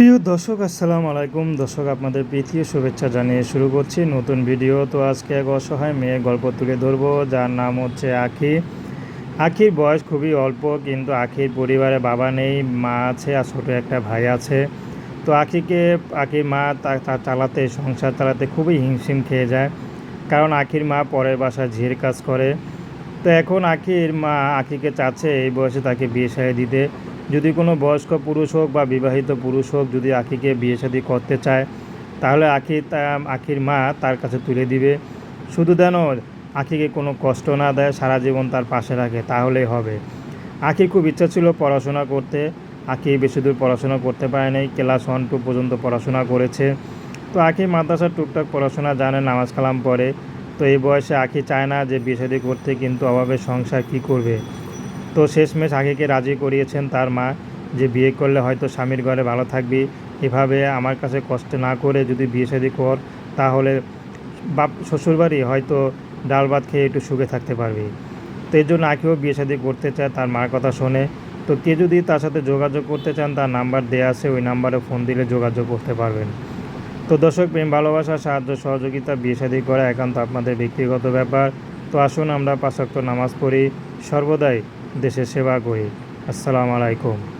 প্রিয় দর্শক, আসসালামু আলাইকুম। দর্শক, আপনাদের প্রীতীয় শুভেচ্ছা জানিয়ে শুরু করছি নতুন ভিডিও। তো আজকে এক অসহায় মেয়ে গল্প তুলে ধরবো, যার নাম হচ্ছে আখি। আখির বয়স খুবই অল্প, কিন্তু আখির পরিবারে বাবা নেই, মা আছে আর ছোটো একটা ভাই আছে। তো আখিকে, আখির মা চালাতে, সংসার চালাতে খুবই হিমশিম খেয়ে যায়। কারণ আখির মা পরের বাসায় ঝির কাজ করে। তো এখন আখির মা আখিকে চাচ্ছে এই বয়সে তাকে বিয়ে সারিয়ে দিতে। যদি কোনো বয়স্ক পুরুষ হোক বা বিবাহিত পুরুষ হোক যদি আখিকে বিয়ে শাদী করতে চায়, তাহলে আখি আখির মা তার কাছে তুলে দিবে। শুধু যেন আখিকে কোনো কষ্ট না দেয়, সারা জীবন তার পাশে রাখে, তাহলেই হবে। আখির খুব ইচ্ছা ছিল পড়াশোনা করতে। আখি বেশি দূর পড়াশোনা করতে পারে নাই, ক্লাস ওয়ান টু পর্যন্ত পড়াশোনা করেছে। তো আখি মাদ্রাসার টুকটাক পড়াশোনা জানে, নামাজ কালাম পড়ে। তো এই বয়সে আখি চায় না যে বিয়ে শাদী করতে, কিন্তু অভাবে সংসার কী করবে? তো শেষমেশ আগেকে রাজি করিয়েছেন তার মা যে বিয়ে করলে হয়তো স্বামীর ঘরে ভালো থাকবি। এভাবে আমার কাছে কষ্ট না করে যদি বিয়ে শাদী কর, তাহলে বাপ, শ্বশুরবাড়ি হয়তো ডাল ভাত খেয়ে একটু সুখে থাকতে পারবি। তো এই জন্য আখিও বিয়ে শাদী করতে চায় তার মার কথা শোনে। তো কে যদি তার সাথে যোগাযোগ করতে চান, তার নাম্বার দেওয়া আছে, ওই নাম্বারে ফোন দিলে যোগাযোগ করতে পারবেন। তো দর্শক, প্রেম, ভালোবাসা, সাহায্য, সহযোগিতা, বিয়ে শাদী করা একান্ত আপনাদের ব্যক্তিগত ব্যাপার। তো আসুন আমরা পাশাক্ত নামাজ পড়ি। সর্বদাই দেশের সেবা করি। আসসালামু আলাইকুম।